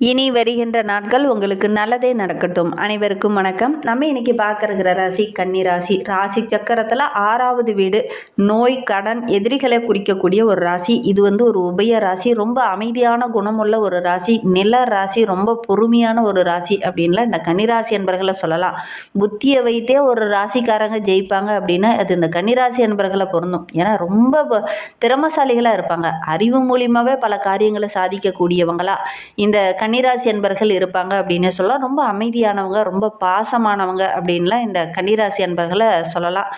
இனி வருகின்ற நாட்கள் உங்களுக்கு நல்லதே நடக்கட்டும். அனைவருக்கும் வணக்கம். நம்ம இன்னைக்கு பார்க்கறகிற ராசி கன்னி ராசி. ராசி சக்கரத்தில் ஆறாவது வீடு நோய் கடன் எதிரிகளை குறிக்கக்கூடிய ஒரு ராசி. இது வந்து ஒரு உபய ராசி. ரொம்ப அமைதியான குணமுள்ள ஒரு ராசி. நில ராசி ரொம்ப பொறுமையான ஒரு ராசி அப்படின்லாம் இந்த கன்னிராசி என்பர்களை சொல்லலாம். புத்தியை வைத்தே ஒரு ராசிக்காரங்க ஜெயிப்பாங்க அப்படின்னா அது இந்த கன்னிராசி என்பர்களை பொருந்தும். ஏன்னா ரொம்ப திறமசாலிகளாக இருப்பாங்க. அறிவு மூலியமாகவே பல காரியங்களை சாதிக்கக்கூடியவங்களா. இந்த கன்னிராசி அன்பர்கள் இருப்பாங்க அப்படின்னு சொல்லலாம் ரொம்ப அமைதியானவங்க ரொம்ப பாசமானவங்க அப்படின்லாம் இந்த கன்னிராசி அன்பர்களை சொல்லலாம்.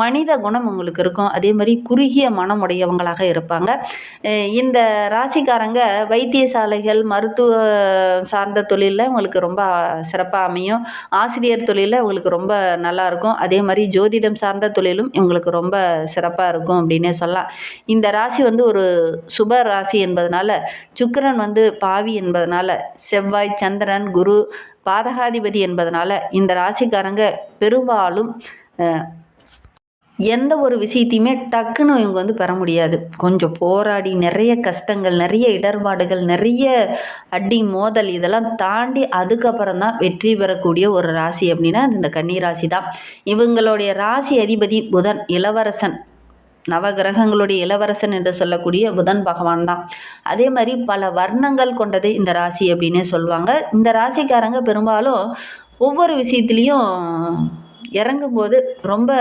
மனித குணம் உங்களுக்கு இருக்கும். அதே மாதிரி குறுகிய மனமுடையவங்களாக இருப்பாங்க. இந்த ராசிக்காரங்க வைத்தியசாலைகள் மருத்துவ சார்ந்த தொழிலில் உங்களுக்கு ரொம்ப சிறப்பாக அமையும். ஆசிரியர் தொழிலில் உங்களுக்கு ரொம்ப நல்லா இருக்கும். அதே மாதிரி ஜோதிடம் சார்ந்த தொழிலும் இவங்களுக்கு ரொம்ப சிறப்பாக இருக்கும் அப்படின்னே சொல்லலாம். இந்த ராசி வந்து ஒரு சுப ராசி என்பதனால சுக்கரன் வந்து பாவி என்பதனால செவ்வாய் சந்திரன் குரு பாதகாதிபதி என்பதனால இந்த ராசிக்காரங்க பெரும்பாலும் எந்த ஒரு விஷயத்தையுமே டக்குன்னு இவங்க வந்து பெற முடியாது. கொஞ்சம் போராடி நிறைய கஷ்டங்கள் நிறைய இடர்பாடுகள் நிறைய அடி மோதல் இதெல்லாம் தாண்டி அதுக்கப்புறம் தான் வெற்றி பெறக்கூடிய ஒரு ராசி அப்படின்னா இந்த கன்னி ராசி தான். இவங்களுடைய ராசி அதிபதி புதன் இளவரசன். நவகிரகங்களுடைய இளவரசன் என்று சொல்லக்கூடிய புதன் பகவான் தான் அதே மாதிரி பல வர்ணங்கள் கொண்டது இந்த ராசி அப்படின்னே சொல்லுவாங்க. இந்த ராசிக்காரங்க பெரும்பாலும் ஒவ்வொரு விஷயத்துலேயும் இறங்கும்போது ரொம்ப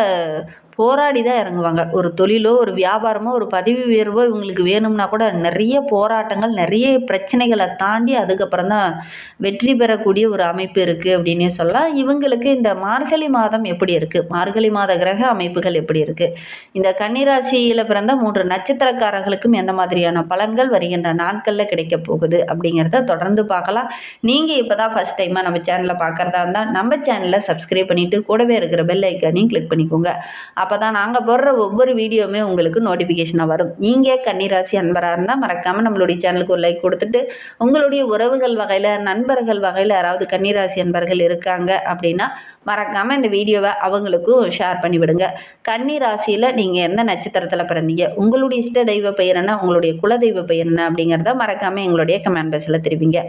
போராடி தான் இறங்குவாங்க. ஒரு தொழிலோ ஒரு வியாபாரமோ ஒரு பதவி உயர்வோ இவங்களுக்கு வேணும்னா கூட நிறைய போராட்டங்கள் நிறைய பிரச்சனைகளை தாண்டி அதுக்கப்புறம் தான் வெற்றி பெறக்கூடிய ஒரு அமைப்பு இருக்குது அப்படின்னே சொல்லலாம். இவங்களுக்கு இந்த மார்கழி மாதம் எப்படி இருக்குது மார்கழி மாத கிரக அமைப்புகள் எப்படி இருக்குது இந்த கன்னிராசியில் பிறந்த மூன்று நட்சத்திரக்காரர்களுக்கும் எந்த மாதிரியான பலன்கள் வருகின்ற நாட்களில் கிடைக்க போகுது அப்படிங்கிறத தொடர்ந்து பார்க்கலாம். நீங்கள் இப்போ தான் ஃபஸ்ட் டைமாக நம்ம சேனலை பார்க்குறதா இருந்தால் நம்ம சேனலை சப்ஸ்கிரைப் பண்ணிவிட்டு கூடவே இருக்கிற பெல் ஐக்கானையும் கிளிக் பண்ணிக்கோங்க. அப்போ தான் நாங்கள் போடுற ஒவ்வொரு வீடியோவுமே உங்களுக்கு நோட்டிஃபிகேஷனாக வரும். நீங்கள் கன்னிராசி அன்பராக இருந்தால் மறக்காமல் நம்மளுடைய சேனலுக்கு ஒரு லைக் கொடுத்துட்டு உங்களுடைய உறவுகள் வகையில் நண்பர்கள் வகையில் யாராவது கன்னிராசி அன்பர்கள் இருக்காங்க அப்படின்னா மறக்காமல் இந்த வீடியோவை அவங்களுக்கும் ஷேர் பண்ணி விடுங்க கன்னி ராசியில் நீங்கள் எந்த நட்சத்திரத்தில் பிறந்தீங்க உங்களுடைய இஷ்ட தெய்வ பெயர் என்ன உங்களுடைய குலதெய்வ பெயர் என்ன அப்படிங்கிறத மறக்காமல் எங்களுடைய கமெண்ட் பாக்ஸில் தெரிவிங்க.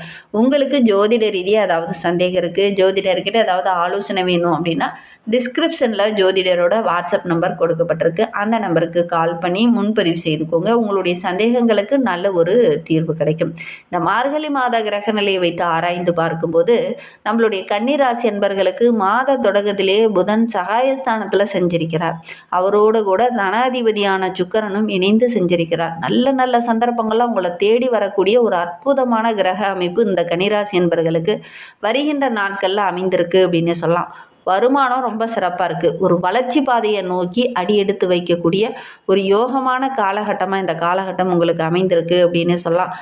உங்களுக்கு ஜோதிட ரீதியாக ஏதாவது சந்தேகம் இருக்குது ஜோதிடர்கிட்ட ஏதாவது ஆலோசனை வேணும் அப்படின்னா டிஸ்கிரிப்ஷனில் ஜோதிடரோட வாட்ஸ்அப் நம்பர் கொடுக்கப்பட்டிருக்கு. அந்த நம்பருக்கு கால் பண்ணி முன்பதிவு செய்துக்கோங்க. உங்களுடைய சந்தேகங்களுக்கு நல்ல ஒரு தீர்வு கிடைக்கும். இந்த மார்கழி மாத கிரக நிலையை வைத்து ஆராய்ந்து பார்க்கும்போது நம்மளுடைய கன்னிராசி என்பர்களுக்கு மாத தொடக்கத்திலே புதன் சகாயஸ்தானத்தில் செஞ்சிருக்கிறார். அவரோடு கூட தனாதிபதியான சுக்கரனும் இணைந்து செஞ்சிருக்கிறார். நல்ல நல்ல சந்தர்ப்பங்கள்லாம் உங்களை தேடி வரக்கூடிய ஒரு அற்புதமான கிரக அமைப்பு இந்த கன்னிராசி என்பர்களுக்கு வருகின்ற நாட்களில் அமைந்திருக்கு அப்படின்னு சொல்லலாம். வருமானம் ரொம்ப சிறப்பாக இருக்குது ஒரு வளர்ச்சி பாதையை நோக்கி அடி எடுத்து வைக்கக்கூடிய ஒரு யோகமான காலகட்டமாக இந்த காலகட்டம் உங்களுக்கு அமைந்திருக்கு அப்படின்னு சொல்லலாம்.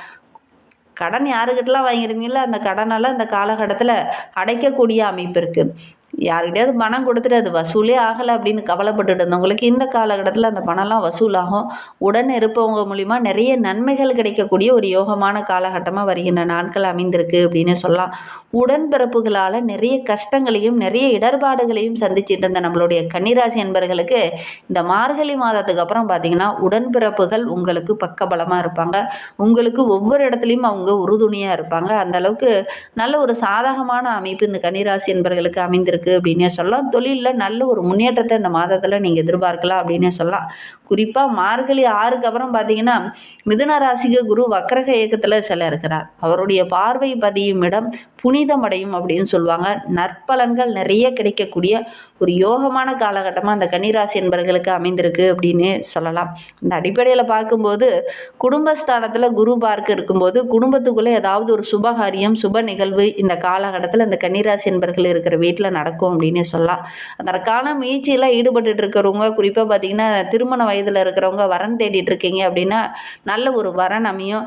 கடன் யாருக்கிட்டலாம் வாங்கியிருந்தீங்களோ அந்த கடனெல்லாம் இந்த காலகட்டத்தில் அடைக்கக்கூடிய அமைப்பு இருக்குது யாருக்கிட்டையாவது பணம் கொடுத்துட்டு அது வசூலே ஆகலை அப்படின்னு கவலைப்பட்டுட்டு இருந்தவங்களுக்கு இந்த காலகட்டத்தில் அந்த பணம்லாம் வசூலாகும். உடன் இருப்பவங்க மூலிமா நிறைய நன்மைகள் கிடைக்கக்கூடிய ஒரு யோகமான காலகட்டமாக வருகின்ற நாட்கள் அமைந்திருக்கு அப்படின்னு சொல்லலாம். உடன்பிறப்புகளால் நிறைய கஷ்டங்களையும் நிறைய இடர்பாடுகளையும் சந்திச்சுட்டு இருந்த நம்மளுடைய கன்னிராசி என்பர்களுக்கு இந்த மார்கழி மாதத்துக்கு அப்புறம் பார்த்தீங்கன்னா உடன்பிறப்புகள் உங்களுக்கு பக்கபலமாக இருப்பாங்க. உங்களுக்கு ஒவ்வொரு இடத்துலையும் அவங்க உறுதுணையாக இருப்பாங்க. அந்த அளவுக்கு நல்ல ஒரு சாதகமான அமைப்பு இந்த கன்னிராசி என்பர்களுக்கு அமைந்திருக்கு. அப்படின்னே சொல்லலாம். தொழிலில் நல்ல ஒரு முன்னேற்றத்தை இந்த மாதத்தில் நீங்கள் எதிர்பார்க்கலாம் அப்படின்னே சொல்லலாம். குறிப்பாக மார்கழி ஆறுக்கு அப்புறம் பார்த்தீங்கன்னா மிதுன ராசிக்கு குரு வக்கரக இயக்கத்தில் சில இருக்கிறார். அவருடைய பார்வை பதியும் இடம் புனிதமடையும் அப்படின்னு சொல்லுவாங்க. நற்பலன்கள் நிறைய கிடைக்கக்கூடிய ஒரு யோகமான காலகட்டமாக அந்த கன்னிராசி என்பர்களுக்கு அமைந்திருக்கு அப்படின்னு சொல்லலாம். இந்த அடிப்படையில் பார்க்கும்போது குடும்பஸ்தானத்தில் குரு பார்க்க இருக்கும்போது குடும்பத்துக்குள்ளே ஏதாவது ஒரு சுபகாரியம் சுப நிகழ்வு இந்த காலகட்டத்தில் இந்த கன்னிராசி என்பர்கள் இருக்கிற வீட்டில் நடக்கும் அப்படின்னு சொல்லலாம். அதற்கான முயற்சியெல்லாம் ஈடுபட்டு இருக்கிறவங்க குறிப்பாக பார்த்தீங்கன்னா திருமண வயதில் இருக்கிறவங்க வரன் தேடிட்டு இருக்கீங்க அப்படின்னா நல்ல ஒரு வரன் அமையும்.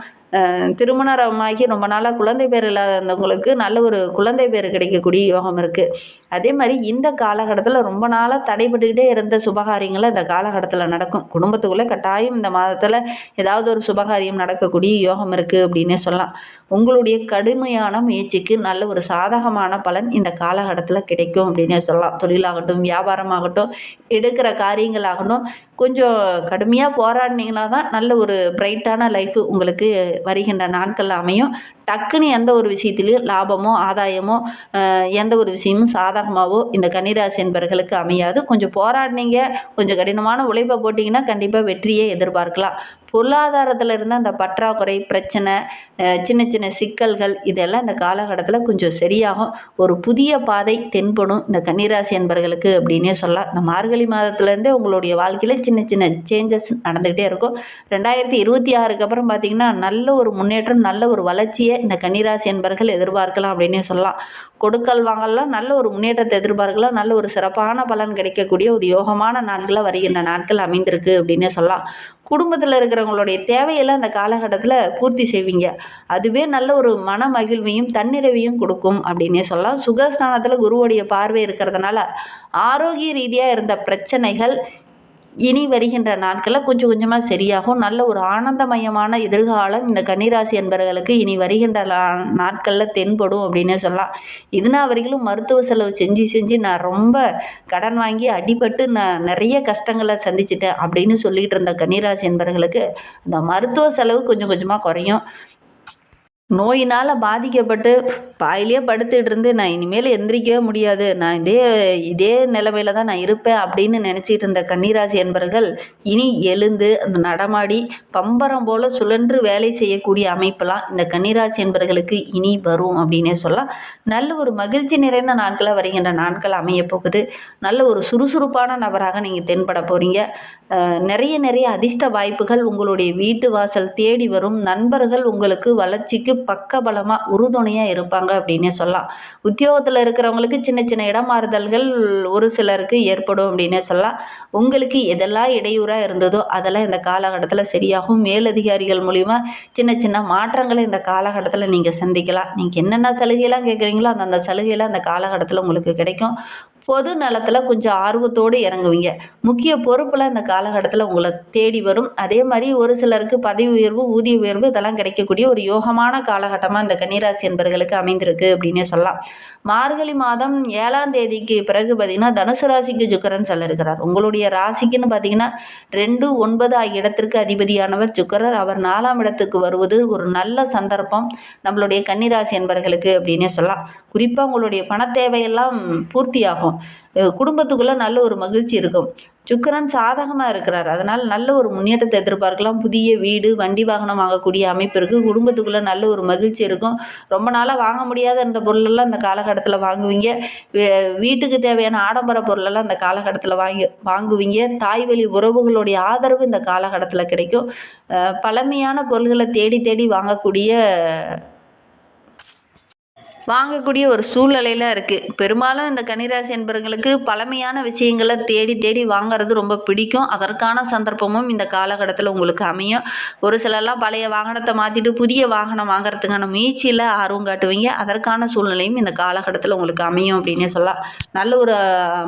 திருமணமாகி ரொம்ப நாளாக குழந்தை பேர் இல்லாதவங்களுக்கு நல்ல ஒரு குழந்தை பேர் கிடைக்கக்கூடிய யோகம் இருக்குது அதே மாதிரி இந்த காலகட்டத்தில் ரொம்ப நாளாக தடைபட்டுக்கிட்டே இருந்த சுபகாரியங்களை இந்த காலகட்டத்தில் நடக்கும். குடும்பத்துக்குள்ளே கட்டாயம் இந்த மாதத்தில் ஏதாவது ஒரு சுபகாரியம் நடக்கக்கூடிய யோகம் இருக்குது அப்படின்னே சொல்லலாம். உங்களுடைய கடுமையான முயற்சிக்கு நல்ல ஒரு சாதகமான பலன் இந்த காலகட்டத்தில் கிடைக்கும் அப்படின்னே சொல்லலாம். தொழிலாகட்டும் வியாபாரமாகட்டும் எடுக்கிற காரியங்களாகட்டும் கொஞ்சம் கடுமையாக போராடினீங்கன்னா தான் நல்ல ஒரு பிரைட்டான லைஃப் உங்களுக்கு வருகின்ற நாட்கள் அமையும். டக்குன்னு எந்த ஒரு விஷயத்திலையும் லாபமோ ஆதாயமோ எந்த ஒரு விஷயமும் சாதகமாகவோ இந்த கன்னிராசி என்பர்களுக்கு அமையாது. கொஞ்சம் போராடினீங்க கொஞ்சம் கடினமான உழைப்பை போட்டிங்கன்னா கண்டிப்பாக வெற்றியை எதிர்பார்க்கலாம். பொருளாதாரத்தில் இருந்த அந்த பற்றாக்குறை பிரச்சனை சின்ன சின்ன சிக்கல்கள் இதெல்லாம் இந்த காலகட்டத்தில் கொஞ்சம் சரியாகும். ஒரு புதிய பாதை தென்படும் இந்த கன்னிராசி என்பர்களுக்கு அப்படின்னே சொல்லலாம். இந்த மார்கழி மாதத்துலேருந்தே உங்களுடைய வாழ்க்கையில் சின்ன சின்ன சேஞ்சஸ் நடந்துக்கிட்டே இருக்கும். ரெண்டாயிரத்தி இருபத்தி ஆறுக்கு அப்புறம் பார்த்திங்கன்னா நல்ல ஒரு முன்னேற்றம் நல்ல ஒரு வளர்ச்சியை இந்த கன்னிராசி என்பர்கள் எதிர்பார்க்கலாம் அப்படின்னே சொல்லலாம். கொடுக்கல் வாங்கலாம் நல்ல ஒரு முன்னேற்றத்தை எதிர்பார்க்கலாம் நல்ல ஒரு சிறப்பான பலன் கிடைக்கக்கூடிய ஒரு யோகமான நாட்களாக வருகின்ற நாட்கள் அமைந்திருக்கு அப்படின்னே சொல்லலாம். குடும்பத்தில் இருக்கிறவங்களுடைய தேவையெல்லாம் அந்த காலகட்டத்தில் பூர்த்தி செய்வீங்க. அதுவே நல்ல ஒரு மன மகிழ்வையும் தன்னிறைவையும் கொடுக்கும் அப்படின்னே சொல்லலாம். சுகஸ்தானத்தில் குருவுடைய பார்வை இருக்கிறதுனால ஆரோக்கிய ரீதியாக இருந்த பிரச்சனைகள் இனி வருகின்ற நாட்களில் கொஞ்சம் கொஞ்சமாக சரியாகும். நல்ல ஒரு ஆனந்தமயமான எதிர்காலம் இந்த கன்னிராசி என்பவர்களுக்கு இனி வருகின்ற நாட்களில் தென்படும் அப்படின்னே சொல்லலாம். இதுனா வரைக்கும் மருத்துவ செலவு செஞ்சு செஞ்சு நான் ரொம்ப கடன் வாங்கி அடிபட்டு நான் நிறைய கஷ்டங்களை சந்திச்சிட்டேன் அப்படின்னு சொல்லிகிட்டு இருந்த கன்னிராசி என்பவர்களுக்கு அந்த மருத்துவ செலவு கொஞ்சம் கொஞ்சமாக குறையும். நோயினால் பாதிக்கப்பட்டு பாயிலே படுத்துட்டு இருந்து நான் இனிமேல் எந்திரிக்கவே முடியாது. நான் இதே இதே நிலமையில தான் நான் இருப்பேன் அப்படின்னு நினச்சிட்டு இருந்த கன்னிராசி என்பர்கள் இனி எழுந்து அந்த நடமாடி பம்பரம் போல் சுழன்று வேலை செய்யக்கூடிய அமைப்பெல்லாம் இந்த கன்னிராசி என்பர்களுக்கு இனி வரும் அப்படின்னே சொல்லலாம். நல்ல ஒரு மகிழ்ச்சி நிறைந்த நாட்களாக வருகின்ற நாட்கள் அமைய போகுது. நல்ல ஒரு சுறுசுறுப்பான நபராக நீங்கள் தென்பட போகிறீங்க நிறைய நிறைய அதிர்ஷ்ட வாய்ப்புகள் உங்களுடைய வீட்டு வாசல் தேடி வரும். நண்பர்கள் உங்களுக்கு வளர்ச்சிக்கு பக்கபலமாக உறுதுணையாக இருப்பாங்க அப்படின்னே சொல்லலாம். உத்தியோகத்தில் இருக்கிறவங்களுக்கு சின்ன சின்ன இடமாறுதல்கள் ஒரு சிலருக்கு ஏற்படும் அப்படின்னே சொல்லலாம். உங்களுக்கு எதெல்லாம் இடையூறாக இருந்ததோ அதெல்லாம் இந்த காலகட்டத்தில் சரியாகும். மேலதிகாரிகள் மூலிமா சின்ன சின்ன மாற்றங்களை இந்த காலகட்டத்தில் நீங்கள் சந்திக்கலாம். நீங்கள் என்னென்ன சலுகையெல்லாம் கேட்குறீங்களோ அந்தந்த சலுகையெல்லாம் அந்த காலகட்டத்தில் உங்களுக்கு கிடைக்கும். பொது நலத்தில் கொஞ்சம் ஆர்வத்தோடு இறங்குவீங்க. முக்கிய பொறுப்பில் இந்த காலகட்டத்தில் உங்களை தேடி வரும். அதே மாதிரி ஒரு சிலருக்கு பதவி உயர்வு ஊதிய உயர்வு இதெல்லாம் கிடைக்கக்கூடிய ஒரு யோகமான காலகட்டமாக இந்த கன்னிராசி என்பர்களுக்கு அமைந்திருக்கு அப்படின்னே சொல்லலாம். மார்கழி மாதம் ஏழாம் தேதிக்கு பிறகு பார்த்திங்கன்னா தனுசு ராசிக்கு சுக்கரன் செல்லிருக்கிறார். உங்களுடைய ராசிக்குன்னு பார்த்தீங்கன்னா ரெண்டு ஒன்பது ஆகிய இடத்திற்கு அதிபதியானவர் சுக்கரர். அவர் நாலாம் இடத்துக்கு வருவது ஒரு நல்ல சந்தர்ப்பம் நம்மளுடைய கன்னிராசி என்பர்களுக்கு அப்படின்னே சொல்லலாம். குறிப்பாக உங்களுடைய பண தேவையெல்லாம் பூர்த்தியாகும். குடும்பத்துக்குள்ளே நல்ல ஒரு மகிழ்ச்சி இருக்கும். சுக்கரன் சாதகமாக இருக்கிறார். அதனால் நல்ல ஒரு முன்னேற்றத்தை எதிர்பார்க்கலாம். புதிய வீடு வண்டி வாகனம் வாங்கக்கூடிய அமைப்பு இருக்குது குடும்பத்துக்குள்ளே நல்ல ஒரு மகிழ்ச்சி இருக்கும். ரொம்ப நாளாக வாங்க முடியாத இந்த பொருளெல்லாம் இந்த காலகட்டத்தில் வாங்குவீங்க. வே- வீட்டுக்கு தேவையான ஆடம்பர பொருளெல்லாம் இந்த காலகட்டத்தில் வாங்கி வாங்குவீங்க. தாய் வழி உறவுகளுடைய ஆதரவு இந்த காலகட்டத்தில் கிடைக்கும். பழமையான பொருள்களை தேடி தேடி வாங்கக்கூடிய வாங்கக்கூடிய ஒரு சூழ்நிலையில் இருக்குது பெரும்பாலும் இந்த கன்னிராசி என்பவர்களுக்கு பழமையான விஷயங்களை தேடி தேடி வாங்குறது ரொம்ப பிடிக்கும். அதற்கான சந்தர்ப்பமும் இந்த காலகட்டத்தில் உங்களுக்கு அமையும். ஒரு சிலர்லாம் பழைய வாகனத்தை மாற்றிட்டு புதிய வாகனம் வாங்குறதுக்கான முயற்சியில் ஆர்வம் காட்டுவீங்க. அதற்கான சூழ்நிலையும் இந்த காலகட்டத்தில் உங்களுக்கு அமையும் அப்படின்னே சொல்லலாம். நல்ல ஒரு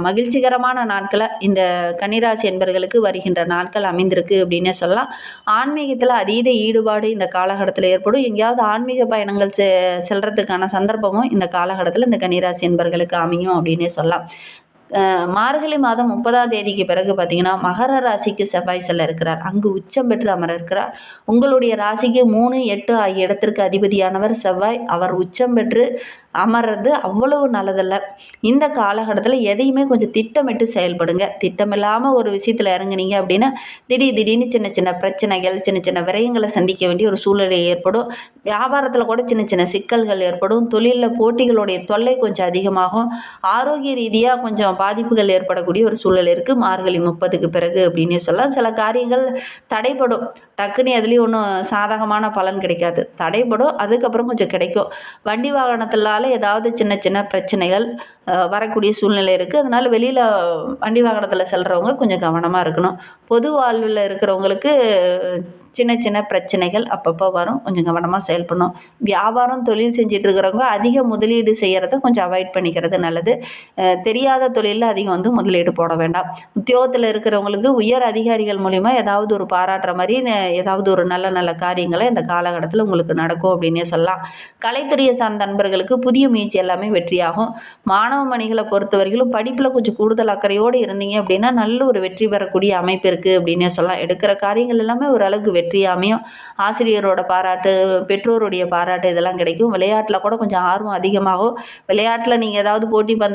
மகிழ்ச்சிகரமான நாட்களை இந்த கன்னிராசி என்பவர்களுக்கு வருகின்ற நாட்கள் அமைந்திருக்கு அப்படின்னே சொல்லலாம். ஆன்மீகத்தில் அதீத ஈடுபாடு இந்த காலகட்டத்தில் ஏற்படும். எங்கேயாவது ஆன்மீக பயணங்கள் செ சந்தர்ப்பம் சந்தர்ப்பமும் இந்த காலகட்டத்தில் இந்த கன்னிராசி என்பர்களுக்கு அமையும் அப்படின்னே சொல்லலாம். மார்கழி மாதம் முப்பதாம் தேதிக்கு பிறகு பார்த்தீங்கன்னா மகர ராசிக்கு செவ்வாய் செல்ல இருக்கிறார். அங்கு உச்சம் பெற்று அமர இருக்கிறார். உங்களுடைய ராசிக்கு மூணு எட்டு ஆகிய இடத்திற்கு அதிபதியானவர் செவ்வாய். அவர் உச்சம் பெற்று அமர்றது அவ்வளவு நல்லதல்ல. இந்த காலகட்டத்தில் எதையுமே கொஞ்சம் திட்டமிட்டு செயல்படுங்க. திட்டமில்லாமல் ஒரு விஷயத்தில் இறங்குனீங்க அப்படின்னா திடீர் திடீர்னு சின்ன சின்ன பிரச்சனைகள் சின்ன சின்ன விரயங்களை சந்திக்க வேண்டிய ஒரு சூழ்நிலை ஏற்படும். வியாபாரத்தில் கூட சின்ன சின்ன சிக்கல்கள் ஏற்படும். தொழிலில் போட்டிகளுடைய தொல்லை கொஞ்சம் அதிகமாகும். ஆரோக்கிய ரீதியாக கொஞ்சம் பாதிப்புகள் ஏற்படக்கூடிய ஒரு சூழல் இருக்குது மார்கழி முப்பதுக்கு பிறகு அப்படின்னே சொல்லலாம். சில காரியங்கள் தடைப்படும் டக்குன்னு எதுலேயும் ஒன்றும் சாதகமான பலன் கிடைக்காது. தடைப்படும் அதுக்கப்புறம் கொஞ்சம் கிடைக்கும். வண்டி வாகனத்தினால ஏதாவது சின்ன சின்ன பிரச்சனைகள் வரக்கூடிய சூழ்நிலை இருக்குது அதனால் வெளியில் வண்டி வாகனத்தில் செல்கிறவங்க கொஞ்சம் கவனமாக இருக்கணும். பொது வாழ்வில் இருக்கிறவங்களுக்கு சின்ன சின்ன பிரச்சனைகள் அப்பப்போ வரும். கொஞ்சம் கவனமாக செயல்படணும். வியாபாரம் தொழில் செஞ்சுட்டு இருக்கிறவங்க அதிக முதலீடு செய்கிறத கொஞ்சம் அவாய்ட் பண்ணிக்கிறது நல்லது. தெரியாத தொழிலில் அதிகம் வந்து முதலீடு போட வேண்டாம். உத்தியோகத்தில் இருக்கிறவங்களுக்கு உயர் அதிகாரிகள் மூலிமா ஏதாவது ஒரு பாராட்டுற மாதிரி ஏதாவது ஒரு நல்ல நல்ல காரியங்களை இந்த காலகட்டத்தில் உங்களுக்கு நடக்கும் அப்படின்னே சொல்லலாம். கலைத்துறையை சார்ந்த நண்பர்களுக்கு புதிய முயற்சி எல்லாமே வெற்றியாகும். மாணவ மணிகளை பொறுத்தவரைக்கும் படிப்பில் கொஞ்சம் கூடுதல் அக்கறையோடு இருந்தீங்க அப்படின்னா நல்ல ஒரு வெற்றி பெறக்கூடிய அமைப்பு இருக்குது அப்படின்னே சொல்லலாம். எடுக்கிற காரியங்கள் எல்லாமே ஓரளவுக்கு வெற்றி வெற்றி அமையும் ஆசிரியரோட பாராட்டு பெற்றோருடைய பாராட்டு இதெல்லாம் கிடைக்கும். விளையாட்டில் கூட கொஞ்சம் ஆர்வம் அதிகமாகும். விளையாட்டில் நீங்கள் ஏதாவது போட்டி பந்தயம்